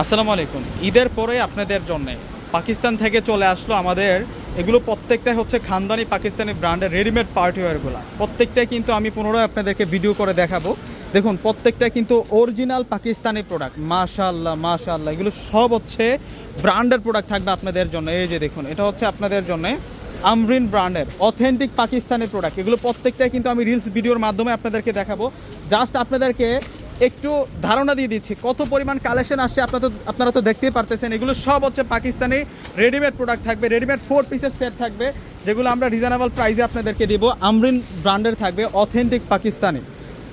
আসসালামু আলাইকুম। ঈদের পরে আপনাদের জন্য পাকিস্তান থেকে চলে আসলো আমাদের এগুলো প্রত্যেকটাই হচ্ছে খানদানি পাকিস্তানি ব্র্যান্ডের রেডিমেড পার্টিওয়ারগুলো প্রত্যেকটাই কিন্তু আমি পুনরায় আপনাদেরকে ভিডিও করে দেখাবো। দেখুন প্রত্যেকটা কিন্তু অরিজিনাল পাকিস্তানি প্রোডাক্ট মাশাল্লাহ মাশাল্লাহ এগুলো সব হচ্ছে ব্র্যান্ডের প্রোডাক্ট থাকবে আপনাদের জন্য। এই যে দেখুন, এটা হচ্ছে আপনাদের জন্য আমরিন ব্র্যান্ডের অথেন্টিক পাকিস্তানি প্রোডাক্ট এগুলো প্রত্যেকটাই কিন্তু আমি রিলস ভিডিওর মাধ্যমে আপনাদেরকে দেখাবো। জাস্ট আপনাদেরকে একটু ধারণা দিয়ে দিচ্ছি। কত পরিমাণ কালেকশন আসছে আপনারা তো আপনারা তো দেখতেই পারতেছেন। এগুলো সব হচ্ছে পাকিস্তানি রেডিমেড প্রোডাক্ট থাকবে। রেডিমেড ফোর পিসের সেট থাকবে, যেগুলো আমরা রিজনেবল প্রাইসে আপনাদেরকে দিব। আমরিন ব্র্যান্ডের থাকবে অথেন্টিক পাকিস্তানি।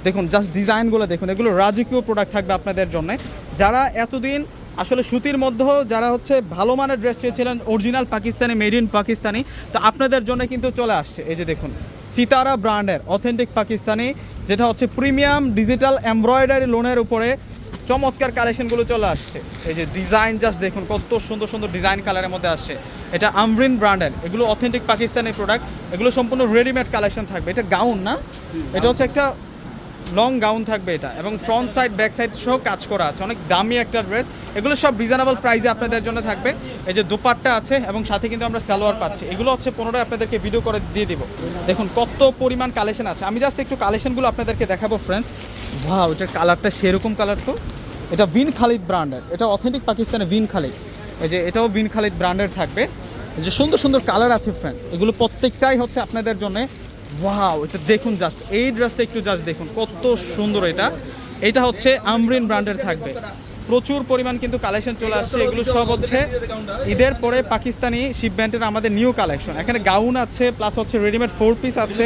দেখুন জাস্ট ডিজাইনগুলো দেখুন। এগুলো রাজকীয় প্রোডাক্ট থাকবে আপনাদের জন্য। যারা এতদিন আসলে সুতির মধ্যেও যারা হচ্ছে ভালো মানের ড্রেস চেয়েছিলেন original Pakistani made in Pakistani, তো আপনাদের জন্য কিন্তু চলে আসছে। এই যে দেখুন। সিতারা ব্র্যান্ডের, অথেন্টিক পাকিস্তানি, যেটা হচ্ছে প্রিমিয়াম ডিজিটাল এমব্রয়ডারি লোনের উপরে চমৎকার কালেকশনগুলো চলে আসছে। এই যে ডিজাইন জাস্ট দেখুন, কত সুন্দর সুন্দর ডিজাইন কালারের মধ্যে আসছে। এটা আমরিন ব্র্যান্ডের, এগুলো অথেন্টিক পাকিস্তানি প্রোডাক্ট এগুলো সম্পূর্ণ রেডিমেড কালেকশন থাকবে। এটা গাউন না? এটা হচ্ছে একটা লং গাউন থাকবে এটা এবং ফ্রন্ট সাইড ব্যাক সাইড সহ কাজ করা আছে। অনেক দামি একটা ড্রেস এগুলো সব রিজনেবল প্রাইসে আপনাদের জন্য থাকবে। এই যে দুপাট্টা আছে এবং সাথে কিন্তু আমরা সালোয়ার পাচ্ছি। এগুলো হচ্ছে পনেরোই আপনাদেরকে ভিডিও করে দিয়ে দিব। দেখুন কত পরিমাণ কালেকশন আছে। আমি জাস্ট একটু কালেকশনগুলো আপনাদেরকে দেখাবো ফ্রেন্ডস ভাও এটার কালারটা সেরকম কালার তো এটা বিন খালিদ ব্র্যান্ডের এটা অথেন্টিক পাকিস্তানের বিন খালিদ এই যে এটাও বিন খালিদ ব্র্যান্ডের থাকবে। যে সুন্দর সুন্দর কালার আছে ফ্রেন্ডস এগুলো প্রত্যেকটাই হচ্ছে আপনাদের জন্য ওয়াও এটা দেখুন জাস্ট এই ড্রেসটা একটু জাস্ট দেখুন, কত সুন্দর এটা। এটা হচ্ছে আমরিন ব্র্যান্ডের থাকবে। প্রচুর পরিমাণ কিন্তু কালেকশন চলে আসছে, এগুলো সব হচ্ছে ঈদের পরে পাকিস্তানি শিপব্যান্ডের আমাদের নিউ কালেকশন এখানে গাউন আছে প্লাস হচ্ছে রেডিমেড ফোর পিস আছে।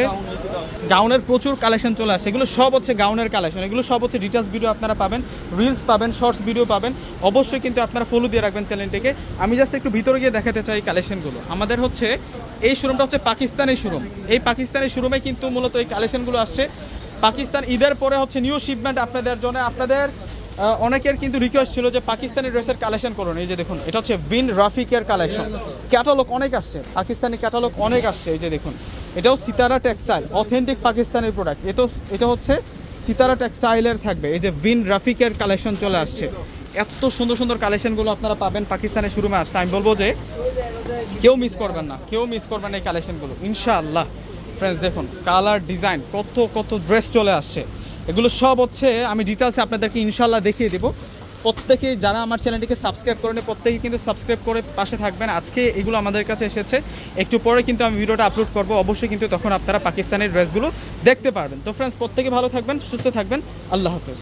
গাউনের প্রচুর কালেকশন চলে আসে। এগুলো সব হচ্ছে গাউনের কালেকশন এগুলো সব হচ্ছে ডিটেলস ভিডিও আপনারা পাবেন রিলস পাবেন শর্টস ভিডিও পাবেন। অবশ্যই কিন্তু আপনারা ফলো দিয়ে রাখবেন চ্যানেলটিকে আমি জাস্ট একটু ভিতরে গিয়ে দেখাতে চাই কালেকশনগুলো আমাদের হচ্ছে এই শোরুমটা হচ্ছে পাকিস্তানের শোরুম এই পাকিস্তানের শোরুমে কিন্তু মূলত এই কালেকশনগুলো আসছে। পাকিস্তান ঈদের পরে হচ্ছে নিউ শিপমেন্ট আপনাদের জন্য। আপনাদের অনেকের কিন্তু রিকোয়েস্ট ছিল যে পাকিস্তানি ড্রেসের কালেকশন করুন। এই যে দেখুন, এটা হচ্ছে বিন রাফিকের কালেকশন ক্যাটালগ অনেক আসছে, পাকিস্তানি ক্যাটালগ অনেক আসছে, এই যে দেখুন। এটাও সিতারা টেক্সটাইল অথেন্টিক পাকিস্তানের প্রোডাক্ট এতো, এটা হচ্ছে সিতারা টেক্সটাইলের থাকবে। এই যে বিন রাফিকের কালেকশন চলে আসছে। এত সুন্দর সুন্দর কালেকশনগুলো আপনারা পাবেন পাকিস্তানের শুরুমে আসতে। আমি বলব যে কেউ মিস করবেন না, কেউ মিস করবেন এই কালেকশনগুলো ইনশাআল্লাহ। ফ্রেন্ডস দেখুন কালার ডিজাইন কত কত ড্রেস চলে আসছে। এগুলো সব হচ্ছে আমি ডিটেলসে আপনাদেরকে ইনশাল্লাহ দেখিয়ে দেবো। প্রত্যেকে যারা আমার চ্যানেলটিকে সাবস্ক্রাইব করেন প্রত্যেকে কিন্তু সাবস্ক্রাইব করে পাশে থাকবেন। আজকে এগুলো আমাদের কাছে এসেছে। একটু পরে কিন্তু আমি ভিডিওটা আপলোড করব। অবশ্যই কিন্তু তখন আপনারা পাকিস্তানের ড্রেসগুলো দেখতে পারবেন। তো ফ্রেন্ডস প্রত্যেকে ভালো থাকবেন, সুস্থ থাকবেন। আল্লাহ হাফেজ।